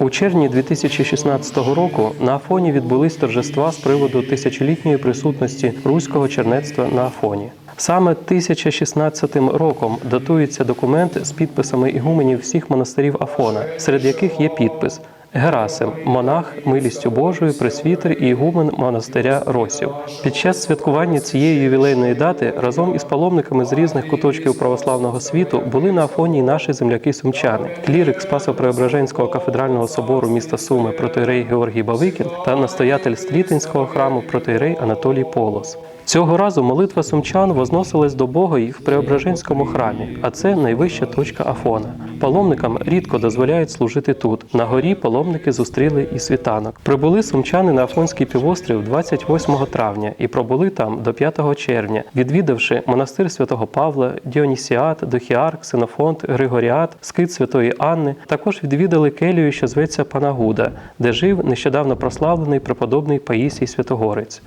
У червні 2016 року на Афоні відбулись торжества з приводу тисячолітньої присутності руського чернецтва на Афоні. Саме 1016 роком датується документ з підписами ігуменів всіх монастирів Афона, серед яких є підпис Герасим, монах милістю Божою, пресвітер і ігумен монастиря Росів. Під час святкування цієї ювілейної дати разом із паломниками з різних куточків православного світу були на Афоні й наші земляки сумчани, клірик Спасо-Преображенського кафедрального собору міста Суми протоірей Георгій Бавикін та настоятель Стрітинського храму протоірей Анатолій Полос. Цього разу молитва сумчан возносилась до Бога і в Преображенському храмі, а це найвища точка Афона. Паломникам рідко дозволяють служити тут. На горі паломники зустріли і світанок. Прибули сумчани на Афонський півострів 28 травня і пробули там до 5 червня, відвідавши монастир святого Павла, Діонісіат, Дохіар, Ксенофонт, Григоріат, скит святої Анни. Також відвідали келію, що зветься Панагуда, де жив нещодавно прославлений преподобний Паїсій Святогорець.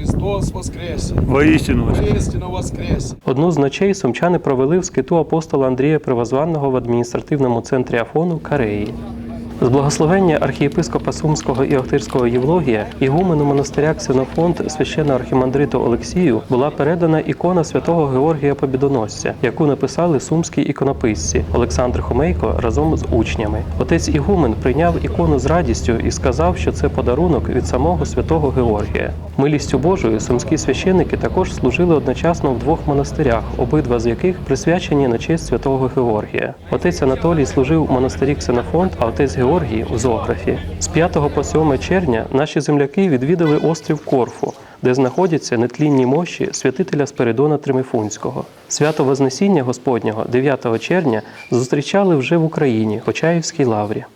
Христос воскресе! Воістину. Воістину воскресе! Одну з ночей сумчани провели в скиту апостола Андрія Привозванного в адміністративному центрі Афону Кареї. З благословення архієпископа Сумського і Охтирського Євлогія ігумену монастиря Ксенофонт священного архімандриту Олексію була передана ікона святого Георгія Побідоносця, яку написали сумські іконописці Олександр Хомейко разом з учнями. Отець Ігумен прийняв ікону з радістю і сказав, що це подарунок від самого святого Георгія. Милістю Божою сумські священники також служили одночасно в двох монастирях, обидва з яких присвячені на честь святого Георгія. Отець Анатолій служив в монастирі Ксенофонт, а отець Георгій у зоографі. З 5 по 7 червня наші земляки відвідали острів Корфу, де знаходяться нетлінні мощі святителя Спиридона Тримифунського. Свято Вознесіння Господнього 9 червня зустрічали вже в Україні, в Почаївській лаврі.